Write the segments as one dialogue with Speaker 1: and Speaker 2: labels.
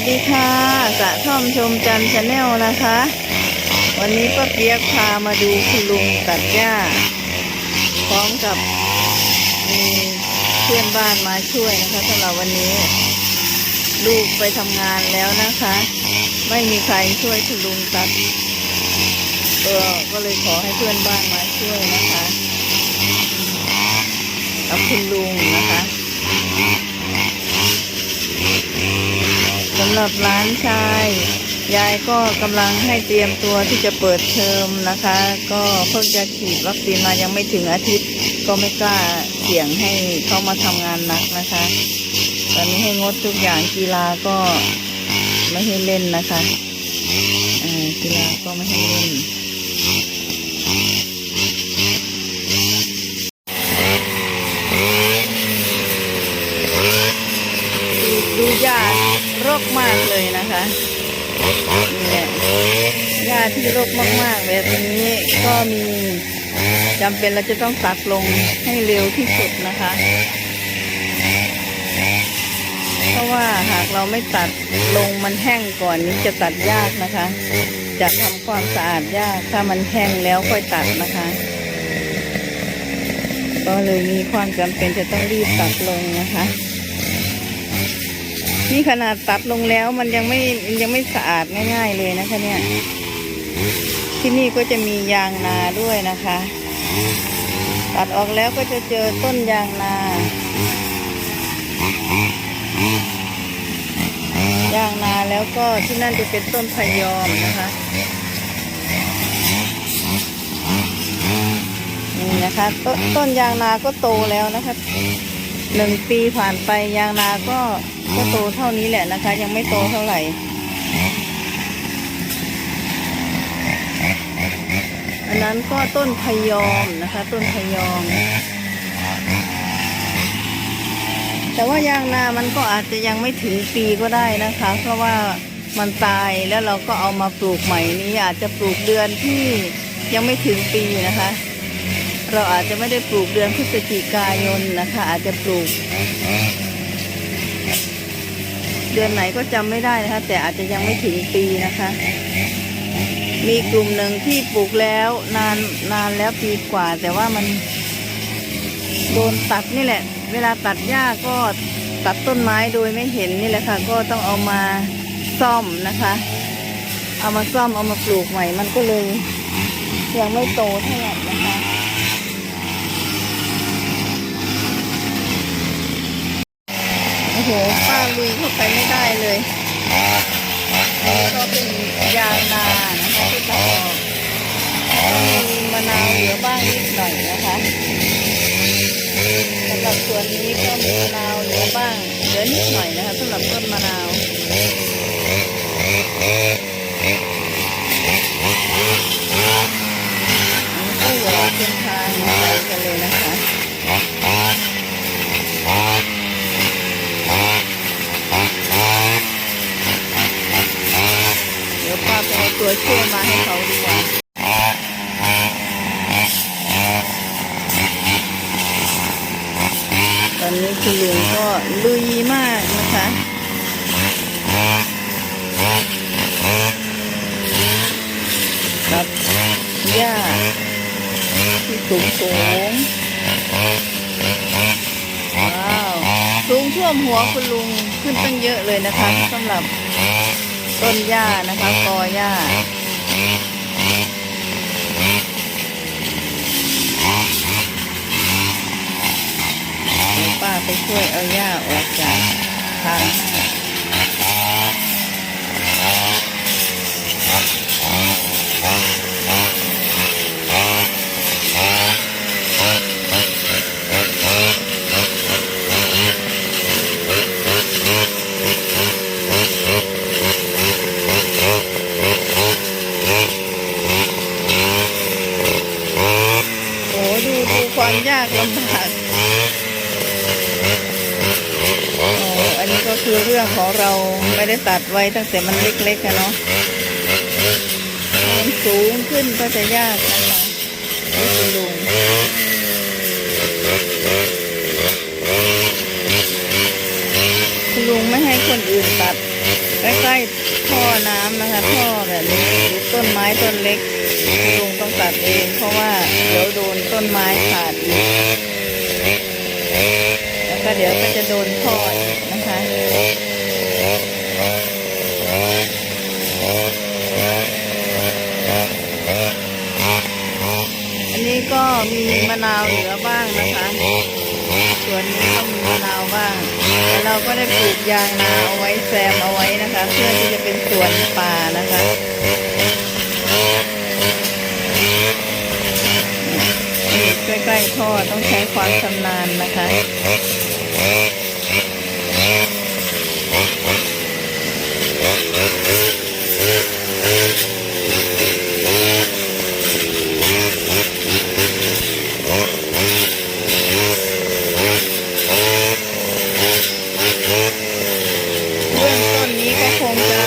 Speaker 1: สดีค่ะสะท่อมชมจันชาแนลนะคะ วันนี้ป้าเปียกพามาดูคุณลุงตัดหญ้า พร้อมกับมีเพื่อนบ้านมาช่วยนะคะสำหรับวันนี้ ลูกไปทำงานแล้วนะคะ ไม่มีใครช่วยคุณลุงตัดเออก็เลยขอให้เพื่อนบ้านมาช่วยนะคะกับคุณลุงนะคะ สำหรับร้านชาย ยายก็กำลังให้เตรียมตัวที่จะเปิดเทอมนะคะ ก็เพิ่งจะฉีดวัคซีนมายังไม่ถึงอาทิตย์ ก็ไม่กล้าเสี่ยงให้เขามาทำงานหนักนะคะ ตอนนี้ให้งดทุกอย่างกีฬาก็ไม่ให้เล่นนะคะกีฬาก็ไม่ให้เล่น ดูดูหญ้ารกมาก เลยนะคะนี่แหละหญ้าที่รกมากๆแบบนี้ก็มีจำเป็นเราจะต้องตัดลงให้เร็วที่สุดนะคะ เพราะว่าหากเราไม่ตัดลงมันแห้งก่อนนี้จะตัดยากนะคะ จะทำความสะอาดยากถ้ามันแห้งแล้วค่อยตัดนะคะ ก็เลยมีความจำเป็นจะต้องรีบตัดลงนะคะ นี่ขนาดตัดลงแล้วมันยังไม่ยังไม่สะอาดง่าย ๆเลยนะคะเนี่ย ที่นี่ก็จะมียางนาด้วยนะคะ ตัดออกแล้วก็จะเจอต้นยางนา ยางนาแล้วก็ที่นั่นจะเป็นต้นพยอมนะคะนี่นะคะตนต้นยางนาก็โตแล้วนะคะ หนึ่งปีผ่านไปยางนาก็ก็โตเท่านี้แหละนะคะ ยังไม่โตเท่าไหร่ อันนั้นก็ต้นพยอมนะคะ ต้นพยอม แต่ว่ายางนามันก็อาจจะยังไม่ถึงปีก็ได้นะคะ เพราะว่ามันตายแล้วเราก็เอามาปลูกใหม่นี้อาจจะปลูกเดือนที่ยังไม่ถึงปีนะคะ เราอาจจะไม่ได้ปลูกเดือนพฤศจิกายนนะคะ อาจจะปลูก เดือนไหนก็จำไม่ได้นะคะ แต่อาจจะยังไม่ถึงปีนะคะ มีกลุ่มหนึ่งที่ปลูกแล้วนานนานแล้วปีกว่า แต่ว่ามันโดนตัดนี่แหละ เวลาตัดหญ้าก็ตัดต้นไม้โดยไม่เห็นนี่แหละค่ะ ก็ต้องเอามาซ่อมนะคะ เอามาซ่อมเอามาปลูกใหม่ มันก็เลยยังไม่โตเท่าไหร่นะคะ โอ้โหป้าลุยเข้าไปไม่ได้เลยอันนี้ก็เป็นยางนานะคะที่ตัดออกมีมะนาวเหลือบ้างนิดหน่อยนะคะสำหรับส่วนนี้ก็มีมะนาวเหลือบ้างเหลือนิดหน่อยนะคะสำหรับต้นมะนาวอันนี้ก็เหลือเป็นทางไปกันเลยนะคะ เดี๋ยวป้าไปเอาตัวช่วยมาให้เขาดีกว่า ต องก็ลุยมากนะคะกับหญ้าที่สูงสูงว้าวสูงท่วมหัวคุณลุงขึ้นตั้งเยอะเลยนะคะสำหรับต้นหญ้านะคะกอหญ้าเดี๋ยวป้า ไปช่วยเอาหญ้าออกจากทางให้โอ้ดูดูความยากลำบากโอ้อันนี้ก็ คือเรื่องของเราไม่ได้ตัดไว้ตั้งแต่มันเล็กๆอะเนาะมันสูงขึ้นก็จะยากนะคะนี่คุณลุงคุณลุงไม่ให้คนอื่นตัดใกล้ท่อน้ำนะคะท่อแบบนี้ต้นไม้ต้นเล็กลุงต้องตัดเอง เพราะว่าเดี๋ยวโดนต้นไม้ขาดอีกแล้วก็เดี๋ยวก็จะโดนท่อนะคะ อันนี้ก็มีมะนาวเหลือบ้างนะคะส่วนนี้ก็มีมะนาวบ้างแต่เราก็ได้ปลูกยางนาเอาไว้แซมเอาไว้นะคะ เพื่อที่จะเป็นสวนป่านะคะใกล้ๆท่อต้องใช้ความชำนาญนะคะ เบื้องต้นนี้ก็คงจะ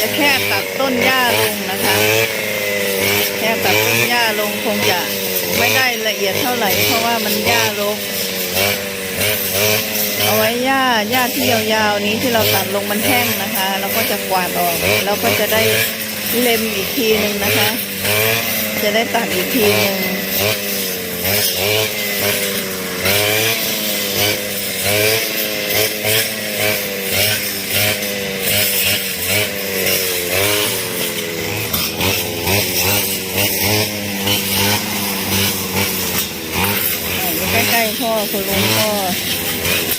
Speaker 1: จะแค่ ตัดต้นหญ้าลงนะคะแค่ตัดต้นหญ้าลงคงจะไม่ได้ละเอียดเท่าไหร่ เพราะว่ามันหญ้ารกเอาไว้หญ้าหญ้าที่ยาวๆนี้ที่เราตัดลงมันแห้งนะคะเราก็จะกวาดออกเราก็จะได้เล็มอีกทีหนึ่งนะคะ จะได้ตัดอีกทีหนึ่ง อยู่ใกล้ๆพ่อคุณลุงก็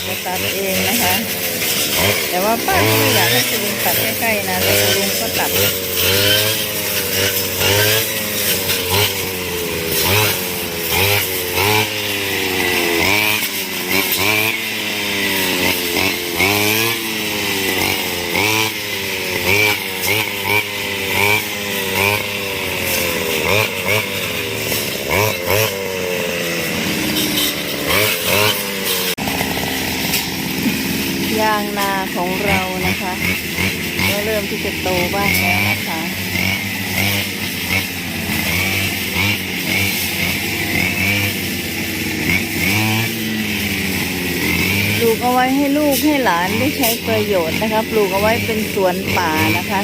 Speaker 1: จะตัดเองนะคะ แต่ ว่าป้าก็ไม่อยากให้คุณลุงตัดใกล้ๆนะแต่คุณลุงก็ตัด ยางนาของเรานะคะก็เริ่มที่จะโตบ้างแล้วนะคะปลูกเอาไว้ให้ลูกให้หลานได้ใช้ประโยชน์นะคะ ปลูกเอาไว้เป็นสวนป่านะคะ